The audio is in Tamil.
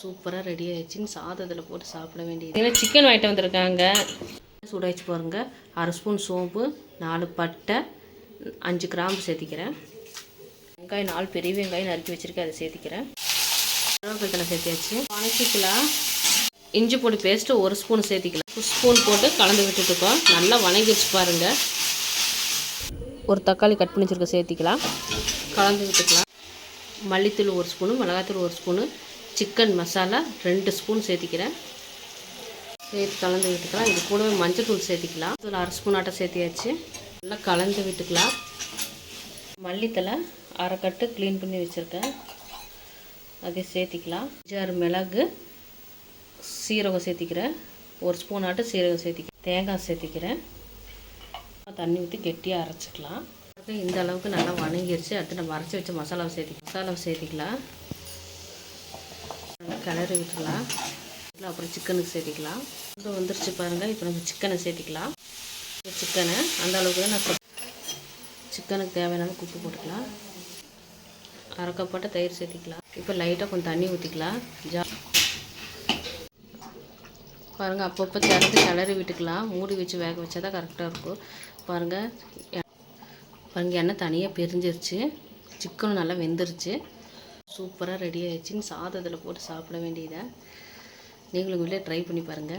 சூப்பராக ரெடி ஆயிடுச்சுன்னு சாதத்தில் போட்டு சாப்பிட வேண்டியது. இதில் சிக்கன் வாங்கிட்டு வந்திருக்காங்க. சுட பாருங்க. அரை ஸ்பூன் சோம்பு நாலு பட்டை அஞ்சு கிராம்பு சேர்த்திக்கிறேன். வெங்காயம் நாலு பெரிய வெங்காயம் நறுக்கி வச்சுருக்கேன். அதை சேர்த்திக்கிறேன். கருவேப்பிலை சேர்த்தியாச்சு. வணக்கிக்கலாம் இஞ்சி பொடி பேஸ்ட்டு ஒரு ஸ்பூன் சேர்த்திக்கலாம். ஒரு ஸ்பூன் போட்டு கலந்து விட்டுட்டுக்கோம். நல்லா வணங்கிடுச்சு பாருங்கள் ஒரு தக்காளி கட் பண்ணி வச்சுருக்க சேர்த்திக்கலாம். கலந்து விட்டுக்கலாம். மல்லித்தூள் ஒரு ஸ்பூனு மிளகாத்தூள் ஒரு ஸ்பூனு சிக்கன் மசாலா ரெண்டு ஸ்பூன் சேர்த்திக்கிறேன். சேர்த்து கலந்து விட்டுக்கலாம். இது கூடவே மஞ்சள் தூள் சேர்த்திக்கலாம். இதில் அரை ஸ்பூன் ஆட்டை சேர்த்தியாச்சு. நல்லா கலந்து விட்டுக்கலாம். மல்லித்தலை அரைக்கட்டு க்ளீன் பண்ணி வச்சுருக்கேன். அதை சேர்த்திக்கலாம். அஞ்சாறு மிளகு சீரகம் சேர்த்திக்கிறேன். ஒரு ஸ்பூன் ஆட்டம் சீரகம் சேர்த்திக்கிறேன். தேங்காய் சேர்த்திக்கிறேன். தண்ணி ஊற்றி கெட்டியாக அரைச்சிக்கலாம். இந்த அளவுக்கு நல்லா வணங்கிருச்சு. அடுத்து நம்ம அரைச்சி வச்ச மசாலாவை சேர்த்தி மசாலாவை சேர்த்திக்கலாம். கிளறி விட்டுலாம் அப்புறம் சிக்கனுக்கு சேர்த்திக்கலாம். இது வந்துருச்சு பாருங்கள் இப்போ நம்ம சிக்கனை சேர்த்திக்கலாம். சிக்கனை அந்த அளவுக்கு தான் நான் சிக்கனுக்கு தேவையான உப்பு போட்டுக்கலாம். அரைக்கப்பட்ட தயிர் சேர்த்திக்கலாம். இப்போ லைட்டாக கொஞ்சம் தண்ணி ஊற்றிக்கலாம் ஜா பாருங்கள் அப்பப்போ திறந்து கிளறி விட்டுக்கலாம். மூடி வச்சு வேக வச்சா தான் கரெக்டாக இருக்கும். பாருங்கள் பாருங்கள் எண்ணெய் தனியாக பிரிஞ்சிருச்சு. சிக்கனும் நல்லா வெந்துருச்சு. சூப்பராக ரெடி ஆயிடுச்சுன்னு சாதத்தில் போட்டு சாப்பிட வேண்டியதை நீங்களும் வீட்டில் ட்ரை பண்ணி பாருங்கள்